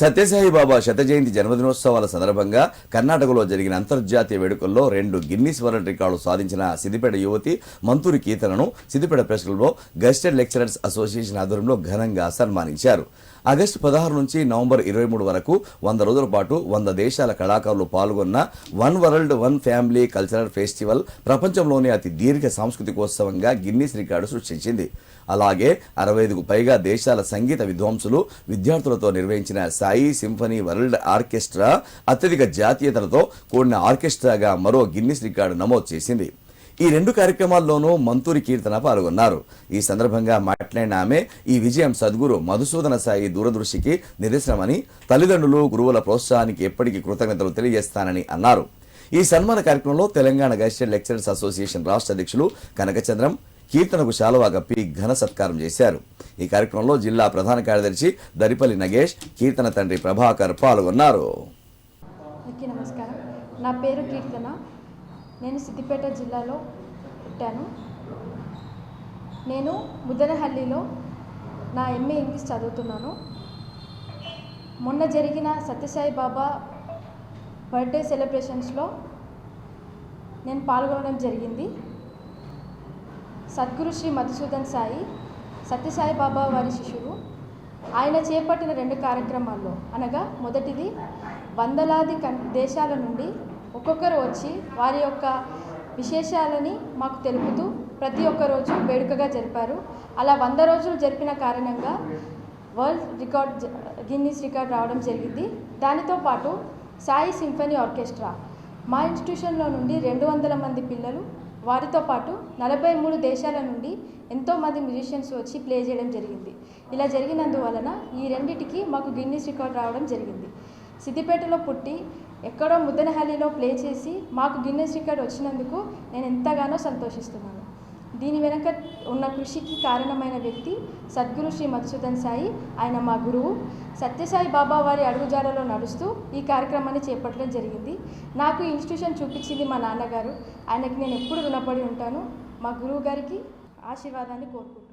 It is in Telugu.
సత్యసాయి బాబా శత జయంతి జన్మదినోత్సవాల సందర్భంగా కర్ణాటకలో జరిగిన అంతర్జాతీయ వేడుకల్లో రెండు గిన్నీస్ వరల్డ్ రికార్డు సాధించిన సిద్దిపేట యువతి మంతూరి కీర్తనను సిద్దిపేట ప్రెస్ క్లబ్లో గజిటెడ్ లెక్చరర్స్ అసోసియేషన్ ఆధ్వర్యంలో ఘనంగా సన్మానించారు. ఆగస్టు పదహారు నుంచి నవంబర్ ఇరవై మూడు వరకు వంద రోజుల పాటు వంద దేశాల కళాకారులు పాల్గొన్న one world one family cultural festival ప్రపంచంలోనే అతి దీర్ఘ సాంస్కృతికోత్సవంగా గిన్నీస్ రికార్డు సృష్టించింది. అలాగే అరవై ఐదుకు పైగా దేశాల సంగీత విద్వాంసులు విద్యార్థులతో నిర్వహించిన సాయి సింఫనీ వరల్డ్ ఆర్కెస్ట్రా అత్యధిక జాతీయతలతో కూడిన ఆర్కెస్ట్రాగా మరో గిన్నిస్ రికార్డు నమోదు చేసింది. ఈ రెండు కార్యక్రమాల్లోనూ మంతూరి కీర్తన పాల్గొన్నారు. ఈ సందర్భంగా మాట్లాడిన ఆమె ఈ విజయం సద్గురు మధుసూదన సాయి దూరదృష్టికి నిదర్శనమని తల్లిదండ్రులు గురువుల ప్రోత్సాహానికి ఎప్పటికీ కృతజ్ఞతలు తెలియజేస్తానని అన్నారు. ఈ సన్మాన కార్యక్రమంలో తెలంగాణ గైస్టెడ్ లెక్చరర్స్ అసోసియేషన్ రాష్ట్ర అధ్యక్షులు కనకచంద్రం కీర్తనకు శాలువా కప్పి ఘన సత్కారం చేశారు. ఈ కార్యక్రమంలో జిల్లా ప్రధాన కార్యదర్శి దరిపల్లి నగేష్ కీర్తన తండ్రి ప్రభాకర్ పాల్గొన్నారు. నమస్కారం. నా పేరు కీర్తన. నేను సిద్దిపేట జిల్లాలో పుట్టాను. నేను ముదనహల్లిలో నా ఎంఏ ఇంగ్లీష్ చదువుతున్నాను. మొన్న జరిగిన సత్యసాయి బాబా బర్త్డే సెలబ్రేషన్స్లో నేను పాల్గొనడం జరిగింది. సద్గురు శ్రీ మధుసూదన్ సాయి సత్యసాయి బాబా వారి శిష్యుడు ఆయన చేపట్టిన రెండు కార్యక్రమాల్లో అనగా మొదటిది వందలాది కన్ దేశాల నుండి ఒక్కొక్కరు వచ్చి వారి యొక్క విశేషాలని మాకు తెలుపుతూ ప్రతి ఒక్క రోజు వేడుకగా జరిపారు. అలా వంద రోజులు జరిపిన కారణంగా వరల్డ్ రికార్డ్ జ- గిన్నీస్ రికార్డ్ రావడం జరిగింది. దానితో పాటు సాయి సింఫనీ ఆర్కెస్ట్రా మా ఇన్స్టిట్యూషన్లో నుండి రెండు వందల మంది పిల్లలు వారితో పాటు నలభై మూడు దేశాల నుండి ఎంతోమంది మ్యూజిషియన్స్ వచ్చి ప్లే చేయడం జరిగింది. ఇలా జరిగినందువలన ఈ రెండిటికి మాకు గిన్నీస్ రికార్డ్ రావడం జరిగింది. సిద్దిపేటలో పుట్టి ఎక్కడో ముద్దనహల్లిలో ప్లే చేసి మాకు గిన్నెస్ రికార్డ్ వచ్చినందుకు నేను ఎంతగానో సంతోషిస్తున్నాను. దీని వెనక ఉన్న కృషికి కారణమైన వ్యక్తి సద్గురు శ్రీ మధుసూదన్ సాయి. ఆయన మా గురువు. సత్యసాయి బాబా వారి అడుగుజాడలో నడుస్తూ ఈ కార్యక్రమాన్ని చేపట్టడం జరిగింది. నాకు ఈ ఇన్స్టిట్యూషన్ చూపించింది మా నాన్నగారు. ఆయనకి నేను ఎప్పుడు రుణపడి ఉంటాను. మా గురువు గారికి ఆశీర్వాదాన్ని కోరుకుంటున్నాను.